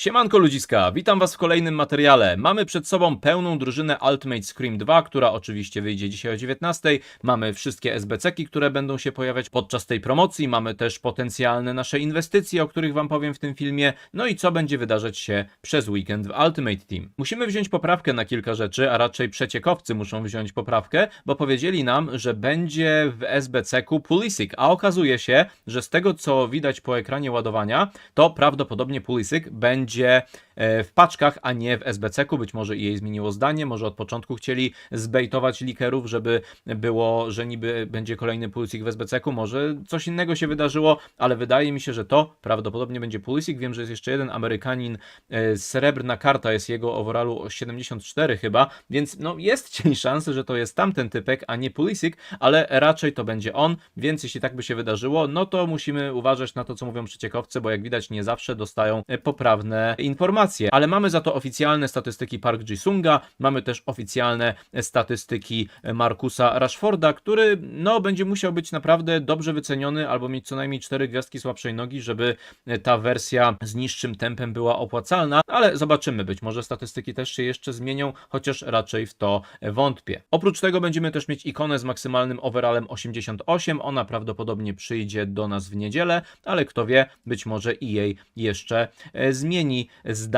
Siemanko ludziska, witam was w kolejnym materiale. Mamy przed sobą pełną drużynę Ultimate Scream 2, która oczywiście wyjdzie dzisiaj o 19. Mamy wszystkie SBC-ki, które będą się pojawiać podczas tej promocji. Mamy też potencjalne nasze inwestycje, o których wam powiem w tym filmie. No i co będzie wydarzać się przez weekend w Ultimate Team. Musimy wziąć poprawkę na kilka rzeczy, a raczej przeciekowcy muszą wziąć poprawkę, bo powiedzieli nam, że będzie w SBC-ku Pulisic, a okazuje się, że z tego co widać po ekranie ładowania, to prawdopodobnie Pulisic będzie e, w paczkach, a nie w SBC-ku. Być może jej zmieniło zdanie, może od początku chcieli zbejtować likerów, żeby było, że niby będzie kolejny Pulisic w SBC-ku, może coś innego się wydarzyło, ale wydaje mi się, że to prawdopodobnie będzie Pulisic. Wiem, że jest jeszcze jeden Amerykanin, e, srebrna karta jest jego overallu 74 chyba, więc no jest cień szansy, że to jest tamten typek, a nie Pulisic, ale raczej to będzie on, więc jeśli tak by się wydarzyło, no to musimy uważać na to, co mówią przeciekowcy, bo jak widać nie zawsze dostają e, poprawne informacje, ale mamy za to oficjalne statystyki Park Ji-sunga, mamy też oficjalne statystyki Markusa Rashforda, który no będzie musiał być naprawdę dobrze wyceniony albo mieć co najmniej 4 gwiazdki słabszej nogi, żeby ta wersja z niższym tempem była opłacalna, ale zobaczymy, być może statystyki też się jeszcze zmienią, chociaż raczej w to wątpię. Oprócz tego będziemy też mieć ikonę z maksymalnym overallem 88, ona prawdopodobnie przyjdzie do nas w niedzielę, ale kto wie, być może i jej jeszcze e, zmieni zdanie,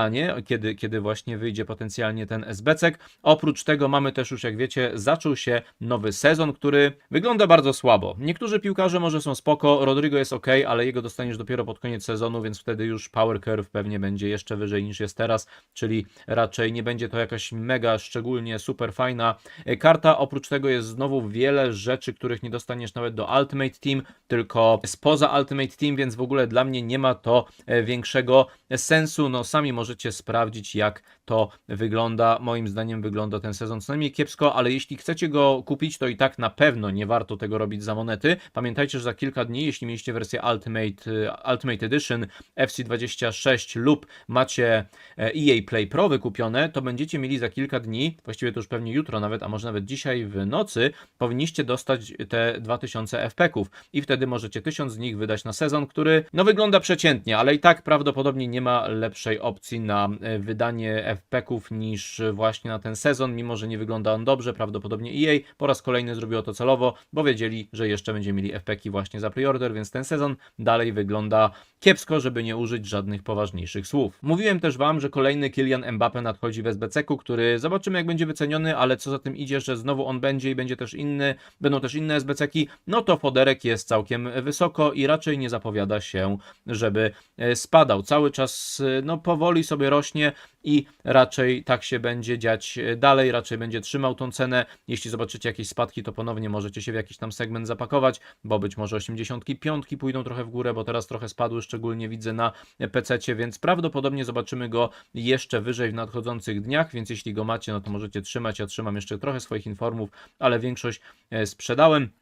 kiedy, kiedy właśnie wyjdzie potencjalnie ten SBCek. Oprócz tego mamy też już, jak wiecie, zaczął się nowy sezon, który wygląda bardzo słabo. Niektórzy piłkarze może są spoko, Rodrigo jest ok, ale jego dostaniesz dopiero pod koniec sezonu, więc wtedy już power curve pewnie będzie jeszcze wyżej niż jest teraz, czyli raczej nie będzie to jakaś mega, szczególnie super fajna e, karta. Oprócz tego jest znowu wiele rzeczy, których nie dostaniesz nawet do Ultimate Team, tylko spoza Ultimate Team, więc w ogóle dla mnie nie ma to e, większego sensu. No sami możecie sprawdzić, jak to wygląda. Moim zdaniem wygląda ten sezon co najmniej kiepsko, ale jeśli chcecie go kupić, to i tak na pewno nie warto tego robić za monety. Pamiętajcie, że za kilka dni, jeśli mieliście wersję Ultimate, y, Ultimate Edition FC26 lub macie e, EA Play Pro wykupione, to będziecie mieli za kilka dni, właściwie to już pewnie jutro nawet, a może nawet dzisiaj w nocy, powinniście dostać te 2000 FP-ków i wtedy możecie 1000 z nich wydać na sezon, który no wygląda przeciętnie, ale i tak prawdopodobnie nie ma lepszej opcji na e, wydanie FP-ków niż właśnie na ten sezon, mimo że nie wygląda on dobrze, prawdopodobnie EA po raz kolejny zrobiło to celowo, bo wiedzieli, że jeszcze będziemy mieli FP-ki właśnie za preorder, więc ten sezon dalej wygląda kiepsko, żeby nie użyć żadnych poważniejszych słów. Mówiłem też Wam, że kolejny Kylian Mbappe nadchodzi w SBC-ku, który zobaczymy jak będzie wyceniony, ale co za tym idzie, że znowu on będzie i będzie też inny, będą też inne SBC-ki, no to foderek jest całkiem wysoko i raczej nie zapowiada się, żeby e, spadał. Cały czas e, no powoli sobie rośnie i raczej tak się będzie dziać e, dalej, raczej będzie trzymał tą cenę. Jeśli zobaczycie jakieś spadki, to ponownie możecie się w jakiś tam segment zapakować, bo być może 85 pójdą trochę w górę, bo teraz trochę spadły, szczególnie widzę na PC, więc prawdopodobnie zobaczymy go jeszcze wyżej w nadchodzących dniach, więc jeśli go macie, no to możecie trzymać. Ja trzymam jeszcze trochę swoich informów, ale większość e, sprzedałem.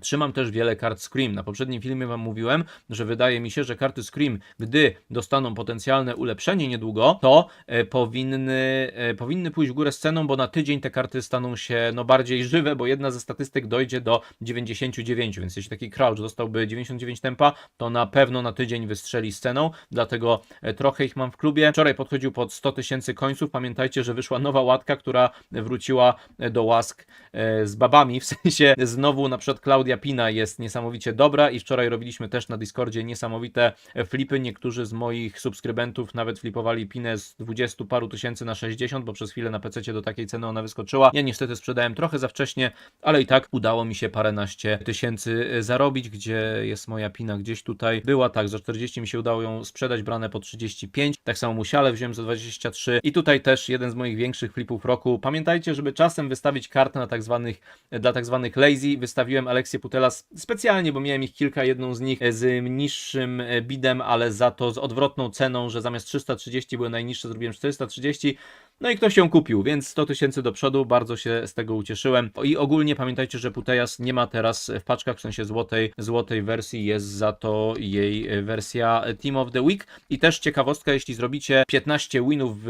Trzymam też wiele kart Scream. Na poprzednim filmie Wam mówiłem, że wydaje mi się, że karty Scream, gdy dostaną potencjalne ulepszenie niedługo, to e, powinny, e, powinny pójść w górę z ceną, bo na tydzień te karty staną się no, bardziej żywe, bo jedna ze statystyk dojdzie do 99, więc jeśli taki crouch dostałby 99 tempa, to na pewno na tydzień wystrzeli z ceną, dlatego e, trochę ich mam w klubie. Wczoraj podchodził pod 100 tysięcy końców. Pamiętajcie, że wyszła nowa łatka, która wróciła do łask z babami, w sensie znowu na przykład Klaudia Pina jest niesamowicie dobra i wczoraj robiliśmy też na Discordzie niesamowite flipy. Niektórzy z moich subskrybentów nawet flipowali Pinę z 20 paru tysięcy na 60, bo przez chwilę na PC do takiej ceny ona wyskoczyła. Ja niestety sprzedałem trochę za wcześnie, ale i tak udało mi się paręnaście tysięcy zarobić, gdzie jest moja Pina gdzieś tutaj. Była tak, za 40 mi się udało ją sprzedać, brane po 35. Tak samo musiale wziąłem za 23 i tutaj też jeden z moich większych flipów roku. Pamiętajcie, żeby czasem wystawić kartę na tak zwanych, dla tak zwanych lazy. Wystawiłem Aleksję Putelas specjalnie, bo miałem ich kilka, jedną z nich z niższym e, bidem, ale za to z odwrotną ceną, że zamiast 330 były najniższe, zrobiłem 430. No i ktoś ją kupił, więc 100 tysięcy do przodu, bardzo się z tego ucieszyłem. I ogólnie pamiętajcie, że Putejas nie ma teraz w paczkach, w sensie złotej, złotej wersji, jest za to jej wersja Team of the Week. I też ciekawostka, jeśli zrobicie 15 winów w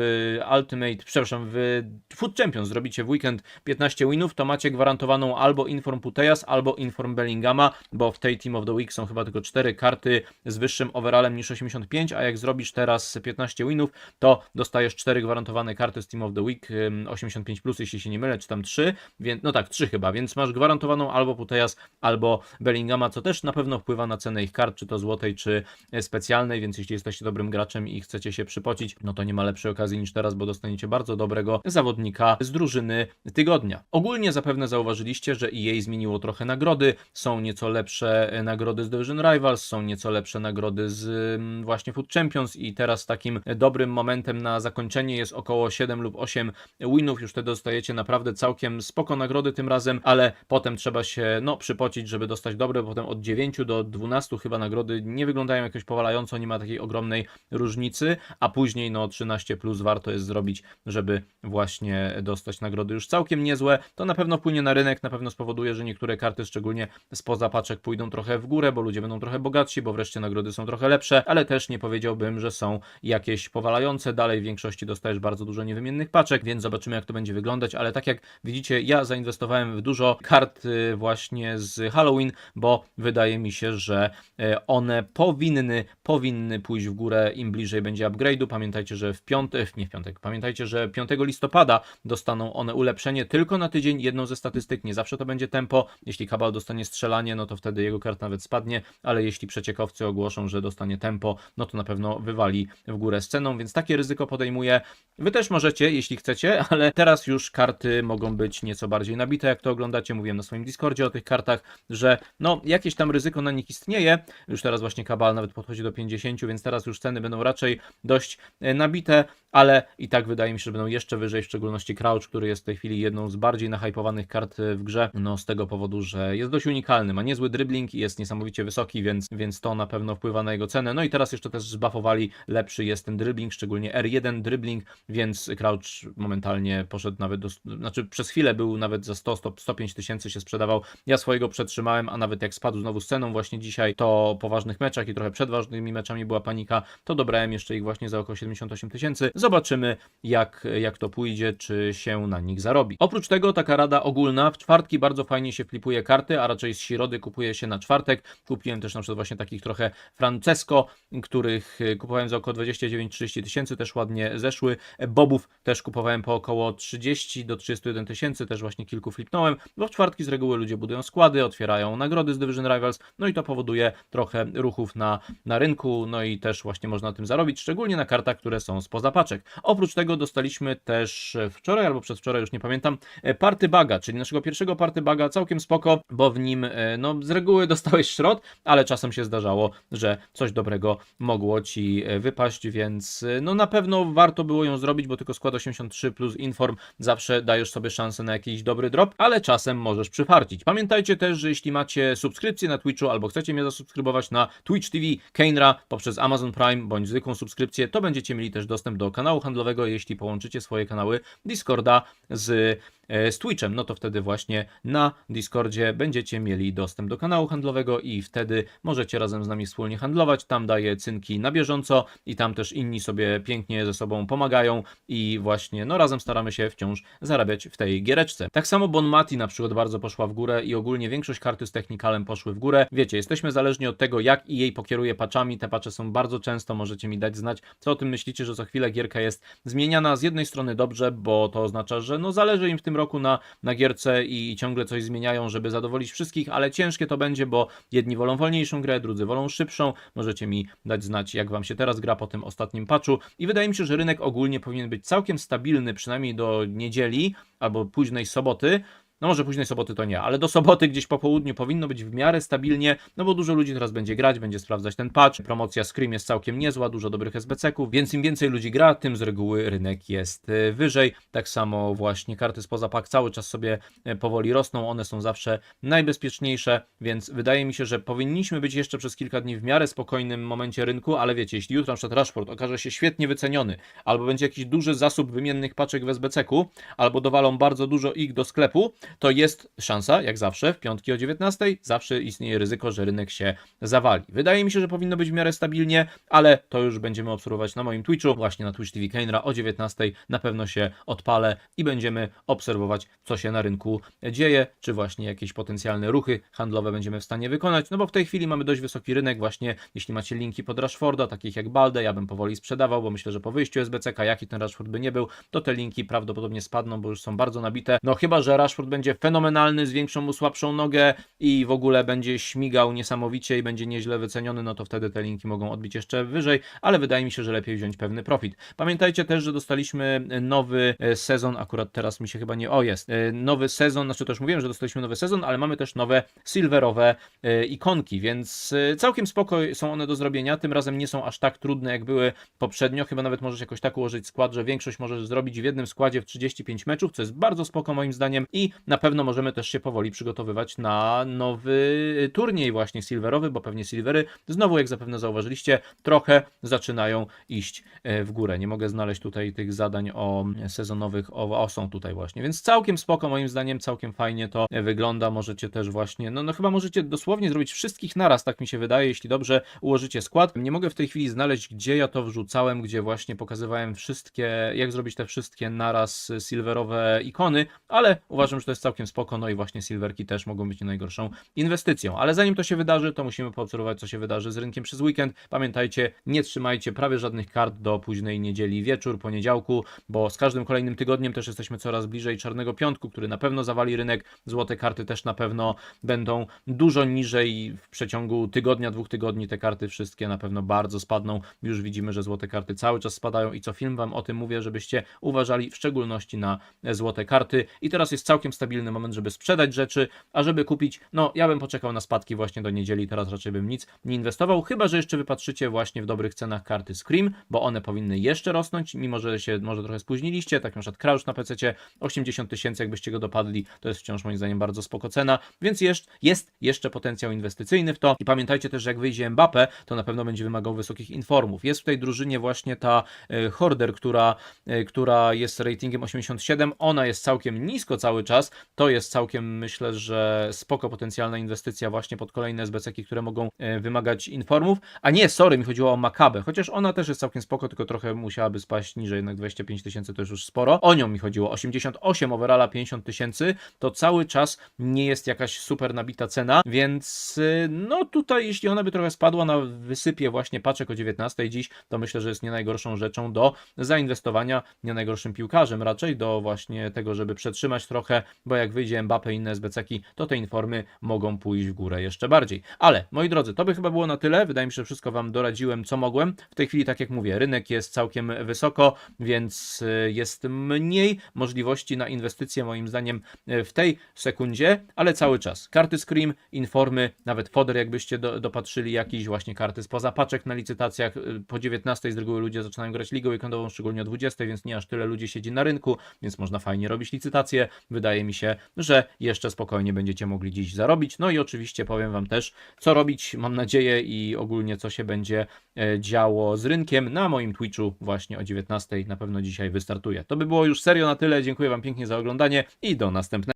Ultimate, przepraszam, w Food Champions zrobicie w weekend 15 winów, to macie gwarantowaną albo Inform Putejas, albo Inform Bellingama, bo w tej Team of the Week są chyba tylko 4 karty z wyższym overallem niż 85, a jak zrobisz teraz 15 winów, to dostajesz 4 gwarantowane karty z Team of the Week, ym, 85 plus, jeśli się nie mylę, czy tam 3, więc no tak, 3 chyba, więc masz gwarantowaną albo Putejas, albo Bellingama, co też na pewno wpływa na cenę ich kart, czy to złotej, czy e, specjalnej, więc jeśli jesteście dobrym graczem i chcecie się przypocić, no to nie ma lepszej okazji niż teraz, bo dostaniecie bardzo dobrego zawodnika z drużyny tygodnia. Ogólnie zapewne zauważyliście, że EA zmieniło trochę nagrody, są nieco lepsze e, nagrody z Division Rivals, są nieco lepsze nagrody z właśnie Food Champions i teraz takim dobrym momentem na zakończenie jest około 7 lub 8 winów, już wtedy dostajecie naprawdę całkiem spoko nagrody tym razem, ale potem trzeba się no przypocić, żeby dostać dobre, potem od 9 do 12 chyba nagrody nie wyglądają jakoś powalająco, nie ma takiej ogromnej różnicy, a później no 13 plus warto jest zrobić, żeby właśnie dostać nagrody już całkiem niezłe. To na pewno wpłynie na rynek, na pewno spowoduje, że niektóre karty, szczególnie spoza paczek, pójdą trochę w górę, bo ludzie będą trochę bogatsi, bo wreszcie nagrody są trochę lepsze, ale też nie powiedziałbym, że są jakieś powalające. Dalej w większości dostajesz bardzo dużo niewymiennych paczek, więc zobaczymy jak to będzie wyglądać, ale tak jak widzicie, ja zainwestowałem w dużo kart y, właśnie z Halloween, bo wydaje mi się, że e, one powinny, powinny pójść w górę im bliżej będzie upgrade'u. Pamiętajcie, że w piątek, nie w piątek, pamiętajcie, że 5 listopada dostaną one ulepszenie tylko na tydzień, jedną ze statystyk, nie zawsze to będzie tempo. Jeśli Kabal dostanie strzelanie, no to wtedy jego kart nawet spadnie, ale jeśli przeciekowcy ogłoszą, że dostanie tempo, no to na pewno wywali w górę z ceną, więc takie ryzyko podejmuję. Wy też możecie, jeśli chcecie, ale teraz już karty mogą być nieco bardziej nabite, jak to oglądacie. Mówiłem na swoim Discordzie o tych kartach, że no jakieś tam ryzyko na nich istnieje. Już teraz właśnie Kabal nawet podchodzi do 50, więc teraz już ceny będą raczej dość e, nabite, ale i tak wydaje mi się, że będą jeszcze wyżej, w szczególności Crouch, który jest w tej chwili jedną z bardziej nahypowanych kart e, w grze, no z tego powodu, że jest dość unikalny, ma niezły dribbling i jest niesamowicie wysoki, więc, więc to na pewno wpływa na jego cenę. No i teraz jeszcze też zbuffowali, lepszy jest ten dribbling, szczególnie R1 dribbling, więc Crouch momentalnie poszedł nawet do, znaczy przez chwilę był nawet za 100, 100 105 tysięcy się sprzedawał. Ja swojego przetrzymałem, a nawet jak spadł znowu z ceną właśnie dzisiaj, to po ważnych meczach i trochę przed ważnymi meczami była panika, to dobrałem jeszcze ich właśnie za około 78 tysięcy. Zobaczymy jak, jak to pójdzie, czy się na nich zarobi. Oprócz tego taka rada ogólna, w czwartki bardzo fajnie się flipuje karty, a raczej z środy kupuje się na czwartek. Kupiłem też na przykład właśnie takich trochę Francesco, których e, kupowałem za około 29-30 tysięcy, też ładnie zeszły. Bobów też kupowałem po około 30 do 31 tysięcy, też właśnie kilku flipnąłem, bo w czwartki z reguły ludzie budują składy, otwierają nagrody z Division Rivals, no i to powoduje trochę ruchów na, na rynku, no i też właśnie można na tym zarobić, szczególnie na kartach, które są spoza paczek. Oprócz tego dostaliśmy też wczoraj albo przedwczoraj, już nie pamiętam, e, party baga, czyli naszego pierwszego party baga, całkiem spoko, bo w nim e, no z reguły dostałeś szrot, ale czasem się zdarzało, że coś dobrego mogło ci e, wypaść, więc no na pewno warto było ją zrobić, bo tylko skład 83 plus inform zawsze dajesz sobie szansę na jakiś dobry drop, ale czasem możesz przyfarcić. Pamiętajcie też, że jeśli macie subskrypcję na Twitchu albo chcecie mnie zasubskrybować na Twitch TV Keynra poprzez Amazon Prime bądź zwykłą subskrypcję, to będziecie mieli też dostęp do kanału handlowego, jeśli połączycie swoje kanały Discorda z e, z Twitchem, no to wtedy właśnie na Discordzie będziecie mieli dostęp do kanału handlowego i wtedy możecie razem z nami wspólnie handlować. Tam daję cynki na bieżąco i tam też inni sobie pięknie ze sobą pomagają i właśnie no razem staramy się wciąż zarabiać w tej giereczce. Tak samo Bon Mati na przykład bardzo poszła w górę i ogólnie większość karty z Technicalem poszły w górę. Wiecie, jesteśmy zależni od tego jak i jej pokieruje patchami. Te patche są bardzo często, możecie mi dać znać, co o tym myślicie, że co chwilę gierka jest zmieniana z jednej strony dobrze, bo to oznacza, że no zależy im w tym roku na, na gierce i ciągle coś zmieniają, żeby zadowolić wszystkich, ale ciężkie to będzie, bo jedni wolą wolniejszą grę, drudzy wolą szybszą. Możecie mi dać znać, jak wam się teraz gra po tym ostatnim patchu. I wydaje mi się, że rynek ogólnie powinien być całkiem stabilny, przynajmniej do niedzieli albo późnej soboty. No może późnej soboty to nie, ale do soboty gdzieś po południu powinno być w miarę stabilnie, no bo dużo ludzi teraz będzie grać, będzie sprawdzać ten patch. Promocja Scream jest całkiem niezła, dużo dobrych SBC-ków, więc im więcej ludzi gra, tym z reguły rynek jest e, wyżej. Tak samo właśnie karty spoza pak cały czas sobie e, powoli rosną, one są zawsze najbezpieczniejsze, więc wydaje mi się, że powinniśmy być jeszcze przez kilka dni w miarę spokojnym momencie rynku, ale wiecie, jeśli jutro na przykład Rashford okaże się świetnie wyceniony, albo będzie jakiś duży zasób wymiennych paczek w SBC-ku, albo dowalą bardzo dużo ich do sklepu, to jest szansa, jak zawsze, w piątki o 19, zawsze istnieje ryzyko, że rynek się zawali. Wydaje mi się, że powinno być w miarę stabilnie, ale to już będziemy obserwować na moim Twitchu, właśnie na Twitch TV Kenra o 19 na pewno się odpalę i będziemy obserwować, co się na rynku dzieje, czy właśnie jakieś potencjalne ruchy handlowe będziemy w stanie wykonać, no bo w tej chwili mamy dość wysoki rynek, właśnie jeśli macie linki pod Rashforda, takich jak Balde, ja bym powoli sprzedawał, bo myślę, że po wyjściu SBCK, jaki ten Rashford by nie był, to te linki prawdopodobnie spadną, bo już są bardzo nabite. No chyba, że Rashford będzie fenomenalny, z większą mu słabszą nogę i w ogóle będzie śmigał niesamowicie i będzie nieźle wyceniony, no to wtedy te linki mogą odbić jeszcze wyżej, ale wydaje mi się, że lepiej wziąć pewny profit. Pamiętajcie też, że dostaliśmy nowy e, sezon, akurat teraz mi się chyba nie, o jest, e, nowy sezon, znaczy to już mówiłem, że dostaliśmy nowy sezon, ale mamy też nowe silverowe e, ikonki, więc całkiem spoko są one do zrobienia, tym razem nie są aż tak trudne jak były poprzednio, chyba nawet możesz jakoś tak ułożyć skład, że większość możesz zrobić w jednym składzie w 35 meczów, co jest bardzo spoko moim zdaniem i na pewno możemy też się powoli przygotowywać na nowy turniej właśnie silverowy, bo pewnie silvery znowu jak zapewne zauważyliście, trochę zaczynają iść e, w górę. Nie mogę znaleźć tutaj tych zadań o sezonowych, o, o są tutaj właśnie, więc całkiem spoko moim zdaniem, całkiem fajnie to wygląda, możecie też właśnie, no, no chyba możecie dosłownie zrobić wszystkich naraz, tak mi się wydaje, jeśli dobrze ułożycie skład. Nie mogę w tej chwili znaleźć, gdzie ja to wrzucałem, gdzie właśnie pokazywałem wszystkie, jak zrobić te wszystkie naraz silverowe ikony, ale uważam, że to jest całkiem spoko, no i właśnie silverki też mogą być nie najgorszą inwestycją. Ale zanim to się wydarzy, to musimy poobserwować, co się wydarzy z rynkiem przez weekend. Pamiętajcie, nie trzymajcie prawie żadnych kart do późnej niedzieli wieczór, poniedziałku, bo z każdym kolejnym tygodniem też jesteśmy coraz bliżej Czarnego Piątku, który na pewno zawali rynek. Złote karty też na pewno będą dużo niżej w przeciągu tygodnia, dwóch tygodni. Te karty wszystkie na pewno bardzo spadną. Już widzimy, że złote karty cały czas spadają i co film Wam o tym mówię, żebyście uważali w szczególności na złote karty. I teraz jest całkiem stabilny moment, żeby sprzedać rzeczy, a żeby kupić, no ja bym poczekał na spadki właśnie do niedzieli, teraz raczej bym nic nie inwestował, chyba że jeszcze wypatrzycie właśnie w dobrych cenach karty Scream, bo one powinny jeszcze rosnąć, mimo że się może trochę spóźniliście, tak na przykład Crouch na PC 80 tysięcy, jakbyście go dopadli, to jest wciąż moim zdaniem bardzo spoko cena, więc jest, jest jeszcze potencjał inwestycyjny w to i pamiętajcie też, że jak wyjdzie Mbappe, to na pewno będzie wymagał wysokich informów. Jest w tej drużynie właśnie ta e, Horder, która, e, która jest ratingiem 87, ona jest całkiem nisko cały czas, to jest całkiem myślę, że spoko potencjalna inwestycja właśnie pod kolejne SBC-ki, które mogą e, wymagać informów, a nie, sorry, mi chodziło o Makabę, chociaż ona też jest całkiem spoko, tylko trochę musiałaby spaść niżej, jednak 25 tysięcy to już już sporo. O nią mi chodziło, 88 overalla 50 tysięcy, to cały czas nie jest jakaś super nabita cena, więc y, no tutaj jeśli ona by trochę spadła na wysypie właśnie paczek o 19 dziś, to myślę, że jest nie najgorszą rzeczą do zainwestowania, nie najgorszym piłkarzem raczej, do właśnie tego, żeby przetrzymać trochę, bo jak wyjdzie Mbappe i inne SBC-ki, to te informy mogą pójść w górę jeszcze bardziej. Ale, moi drodzy, to by chyba było na tyle, wydaje mi się, że wszystko Wam doradziłem, co mogłem. W tej chwili, tak jak mówię, rynek jest całkiem wysoko, więc y, jest mniej możliwości na inwestycje, moim zdaniem, y, w tej sekundzie, ale cały czas. Karty Scream, informy, nawet foder, jakbyście do, dopatrzyli jakieś właśnie karty spoza paczek na licytacjach. Y, Po 19 z reguły ludzie zaczynają grać ligą weekendową, szczególnie o 20, więc nie aż tyle ludzi siedzi na rynku, więc można fajnie robić licytacje. Wydaje mi się, że jeszcze spokojnie będziecie mogli dziś zarobić. No i oczywiście powiem Wam też, co robić, mam nadzieję, i ogólnie co się będzie e, działo z rynkiem na moim Twitchu właśnie o 19. Na pewno dzisiaj wystartuje. To by było już serio na tyle. Dziękuję Wam pięknie za oglądanie i do następnego.